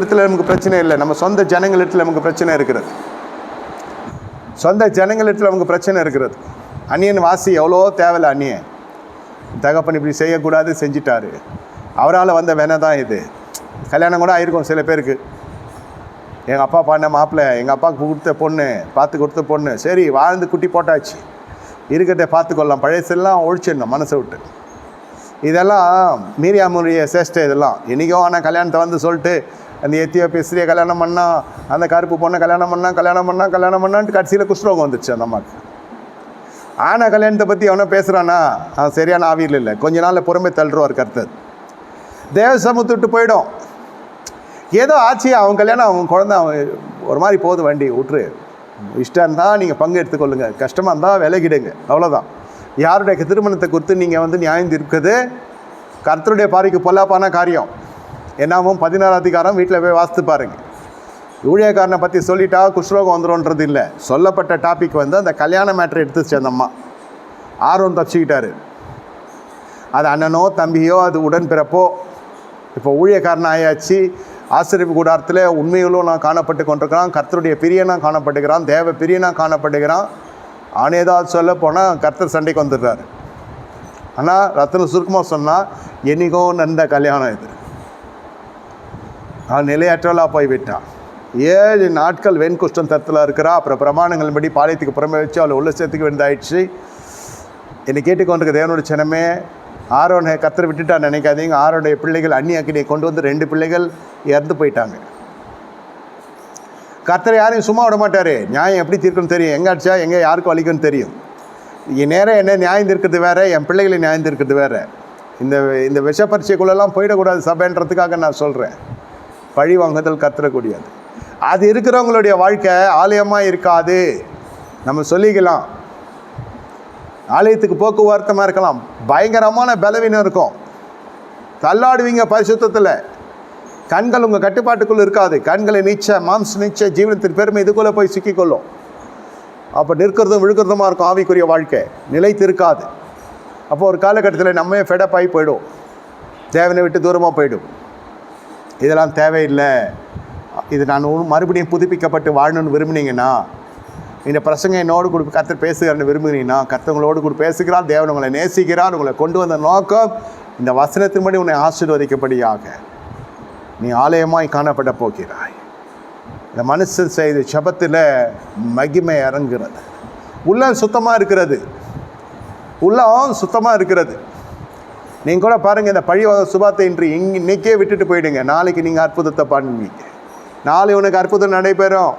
இடத்துல நமக்கு பிரச்சனை இல்லை. நம்ம சொந்த ஜனங்களிடத்தில் நமக்கு பிரச்சனை இருக்கிறது. சொந்த ஜனங்களிடத்தில் நமக்கு பிரச்சனை இருக்கிறது. அந்நியன் வாசி எவ்வளோ தேவையில்ல அந்நியன். தகப்பன் இப்படி செய்யக்கூடாது செஞ்சிட்டாரு. அவரால் வந்த வேணை தான் இது. கல்யாணம் கூட ஆயிருக்கும் சில பேருக்கு. எங்கள் அப்பா பண்ண மாப்பிள்ளை எங்கள் அப்பாவுக்கு கொடுத்த பொண்ணு பார்த்து கொடுத்த பொண்ணு. சரி வாழ்ந்து குட்டி போட்டாச்சு. இருக்கிறத பார்த்துக்கொள்ளலாம். பழையசெல்லாம் ஒழிச்சிடணும் மனசை விட்டு. இதெல்லாம் மீரியாமுடைய சேஷ்டை இதெல்லாம். என்றைக்கோ ஆனால் கல்யாணத்தை வந்து சொல்லிட்டு அந்த எத்தியோப்பிய ஸ்திரியை கல்யாணம் பண்ணா அந்த கருப்பு பொண்ணை கல்யாணம் பண்ணால் கல்யாணம் பண்ணா கல்யாணம் பண்ணான்ட்டு கடைசியில் குஷ்ரோகம் வந்துச்சு அந்த அம்மாவுக்கு ஆனால் கல்யாணத்தை பற்றி அவனை பேசுகிறானா அவன் சரியான ஆவியில் இல்லை. கொஞ்ச நாளில் பொறுமை தள்ளுருவார் கருத்தர். தேவ சமூகத்தை விட்டு போயிடும். ஏதோ ஆச்சு அவன் கல்யாணம் அவன் குழந்தை அவன் ஒரு மாதிரி போகுது வண்டி விட்டுரு. இஷ்டம் இருந்தால் நீங்கள் பங்கு எடுத்துக்கொள்ளுங்க. கஷ்டமாக இருந்தால் விலகிடுங்க. அவ்வளோதான் யாருடைய திருமணத்தை குறித்து நீங்கள் வந்து நியாயம் இருக்குது கர்த்தருடைய பாரிக்கு பொல்லாப்பான காரியம். என்னாவும் பதினாறு அதிகாரம் வீட்டில் போய் வாசித்து பாருங்கள் ஊழியக்காரனை பற்றி சொல்லிட்டா குஷ்ரோகம் வந்துடும்ன்றது இல்லை. சொல்லப்பட்ட டாபிக் வந்து அந்த கல்யாண மேட்ரு எடுத்துச்சு அந்த அம்மா. ஆர்வம் தப்பிச்சுக்கிட்டாரு. அது அண்ணனோ தம்பியோ அது உடன்பிறப்போ இப்போ ஊழியக்காரன் ஆயாச்சு. ஆசிரியப்பு கூடாரத்தில் உண்மைகளும் நான் காணப்பட்டு கொண்டிருக்கிறான். கர்த்தருடைய பிரியனாக காணப்பட்டுக்கிறான் தேவ பிரியனாக காணப்பட்டுக்கிறான் அவன் ஏதாவது சொல்ல போனால் கர்த்தர் சண்டைக்கு வந்துடுறாரு. ஆனால் ரத்தன சுருக்கமாக சொன்னால் என்னைக்கோ நடந்த கல்யாணம் இது. அவன் நிலையற்றவளாக போய் விட்டான் ஏழு நாட்கள் வெண்குஷ்டம் தரத்தில் இருக்கிறா. அப்புறம் பிரமாணங்களின்படி பாளையத்துக்கு புறமே வச்சு அவளை உள்ள சேர்த்துக்கு வேண்டியதாயிடுச்சு. என்னை கேட்டுக்கொண்டிருக்க தேவனோட சினமே ஆரோனை கத்தரை விட்டுட்டா நினைக்காதீங்க. ஆரோடைய பிள்ளைகள் அந்நிய அக்கினியை கொண்டு வந்து ரெண்டு பிள்ளைகள் இறந்து போயிட்டாங்க. கர்த்தர் யாரையும் சும்மா விட மாட்டார். நியாயம் எப்படி தீர்க்கணும் தெரியும். எங்கே அடிச்சா எங்கே யாருக்கும் வலிக்கும்னு தெரியும். என் நேரம் என்ன நியாயம் தீர்க்கிறது வேறு என் பிள்ளைகளை நியாயம் தீர்க்கிறது வேறு. இந்த இந்த விஷப்பரீட்சைக்குள்ளெல்லாம் போயிடக்கூடாது சபைன்றதுக்காக நான் சொல்கிறேன் பழி வாங்குதல் கத்துறக்கூடியது. அது இருக்கிறவங்களுடைய வாழ்க்கை ஆலயமாக இருக்காது. நம்ம சொல்லிக்கலாம். ஆலயத்துக்கு போக்குவரத்தமாக இருக்கலாம். பயங்கரமான பலவீனம் இருக்கும். தள்ளாடுவீங்க பரிசுத்தத்தில். கண்கள் உங்கள் கட்டுப்பாட்டுக்குள்ளே இருக்காது. கண்களை நீச்ச மாம்ச நீச்ச ஜீவனத்தின் பெருமை இதுக்குள்ளே போய் சிக்கிக்கொள்ளும். அப்போ நிற்கிறதும் விழுக்கிறதுமாக இருக்கும் ஆவிக்குரிய வாழ்க்கை. நிலைத்து இருக்காது அப்போ ஒரு காலகட்டத்தில் நம்மே ஃபெடப் ஆகி போயிடும். தேவனை விட்டு தூரமாக போயிடும். இதெல்லாம் தேவையில்லை. இது நான் மறுபடியும் புதுப்பிக்கப்பட்டு வாழணும்னு விரும்புனீங்கன்னா இந்த பிரசங்க என்னோடு கூட கர்த்தர் பேசுகிறான்னு விரும்புகிறீங்கன்னா கத்தவங்களோடு கூட பேசுகிறான் தேவன் உங்களை நேசிக்கிறான் உங்களை கொண்டு வந்த நோக்கம் இந்த வசனத்தின்படி உன்னை ஆசீர்வதிக்கப்படியாக நீ ஆலயமாய் காணப்பட போகிறாய். இந்த மனுஷன் செய்த சபத்தில் மகிமை இறங்குறது உள்ளம் சுத்தமாக இருக்கிறது. உள்ளம் சுத்தமாக இருக்கிறது. நீங்கள் கூட பாருங்கள் இந்த பழி சுபாத்தை இன்று இங் இன்னைக்கே விட்டுட்டு போயிடுங்க. நாளைக்கு நீங்கள் அற்புதத்தை பண்ணுவீங்க நாளை உனக்கு அற்புதம் நடைபெறும்.